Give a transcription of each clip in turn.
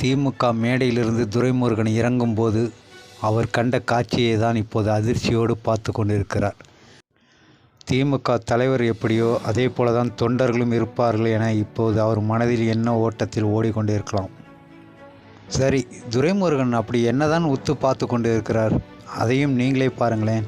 திமுக மேடையிலிருந்து துரைமுருகன் இறங்கும்போது அவர் கண்ட காட்சியை தான் இப்போது அதிர்ச்சியோடு பார்த்து கொண்டிருக்கிறார். திமுக தலைவர் எப்படியோ அதே போல தான் தொண்டர்களும் இருப்பார்கள் என இப்போது அவர் மனதில் என்ன ஓட்டத்தில் ஓடிக்கொண்டிருக்கலாம். சரி துரைமுருகன் அப்படி என்னதான் உத்து பார்த்து கொண்டு இருக்கிறார் அதையும் நீங்களே பாருங்களேன்.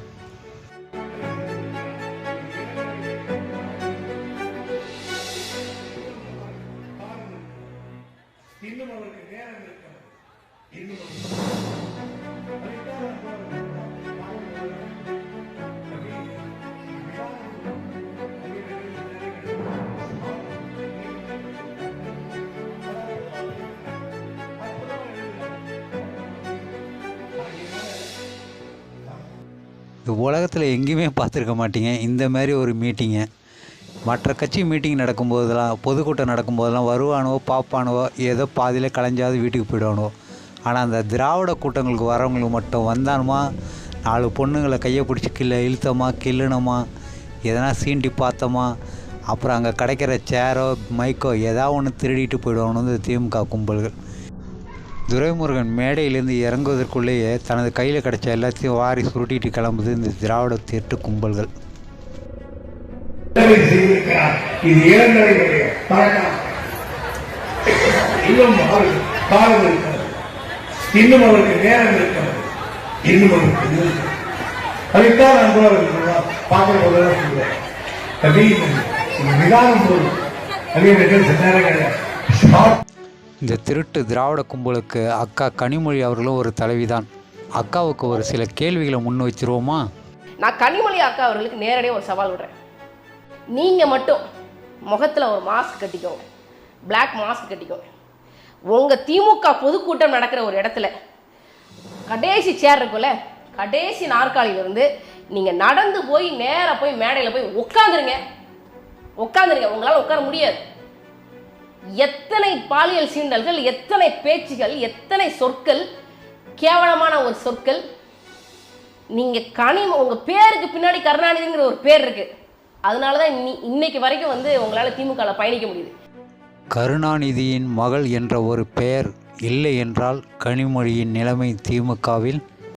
இந்த உலகத்தில் எங்கேயுமே பார்த்துருக்க மாட்டீங்க. இந்த மாதிரி ஒரு மீட்டிங்கை மற்ற கட்சி மீட்டிங் நடக்கும்போதெல்லாம் பொதுக்கூட்டம் நடக்கும்போதெல்லாம் வருவானுவோ பாப்பானுவோ ஏதோ பாதியில் கலைஞ்சாவது வீட்டுக்கு போயிடுவானுவோ ஆனால் அந்த திராவிட கூட்டங்களுக்கு வரவங்களுக்கு மட்டும் வந்தானுமா? நாலு பொண்ணுங்களை கையை பிடிச்சி கில்ல இழுத்தோமா கிள்ளுனோமா? எதனா சீண்டி பார்த்தோமா? அப்புறம் அங்கே கிடைக்கிற சேரோ மைக்கோ ஏதாவது ஒன்று திருடிட்டு போயிடுவானு இந்த திமுக கும்பல்கள். துரைமுருகன் மேடையிலேருந்து இறங்குவதற்குள்ளேயே தனது கையில் கிடைச்ச எல்லாத்தையும் வாரி சுருட்டிட்டு கிளம்புது இந்த திராவிட திருட்டு கும்பல்கள். செய்திருக்கிறார். இது இளங்கலையுடைய பழக்கம். இன்னும் அவருக்கு காலம் இருக்கிறது. இன்னும் அவருக்கு நேரம் இருக்கிறது. இன்னும் அவருக்கு. அதைத்தான் போதும். அதே சில இந்த திருட்டு திராவிட கும்பலுக்கு அக்கா கனிமொழி அவர்களும் ஒரு தலைவிதான். அக்காவுக்கு ஒரு சில கேள்விகளை முன் வச்சிருவோமா நான் கனிமொழி அக்கா அவர்களுக்கு நேரடியாக ஒரு சவால் விடுறேன். நீங்கள் மட்டும் முகத்தில் ஒரு மாஸ்க் கட்டிக்கோங்க. பிளாக் மாஸ்க் கட்டிக்கோங்க. உங்கள் திமுக பொதுக்கூட்டம் நடக்கிற ஒரு இடத்துல கடைசி சேர் இருக்குல்ல கடைசி நாற்காலியிலிருந்து நீங்கள் நடந்து போய் நேராக போய் மேடையில் போய் உட்காந்துருங்க உட்காந்துருங்க உங்களால் உட்கார முடியாது. எத்தனை பாலியல் சீண்டல்கள் எத்தனை பேச்சுகள் எத்தனை சொற்கள் கேவலமான ஒரு சொற்கள் நீங்கள் கனி உங்கள் பேருக்கு பின்னாடி கருணாநிதிங்கிற ஒரு பேர் இருக்குது அதனால தான் இன்னைக்கு வரைக்கும் வந்து உங்களால் திமுகவில் பயணிக்க முடியுது. கருணாநிதியின் மகள் என்ற ஒரு பெயர் இல்லை என்றால் கனிமொழியின் நிலைமை திமுகவில்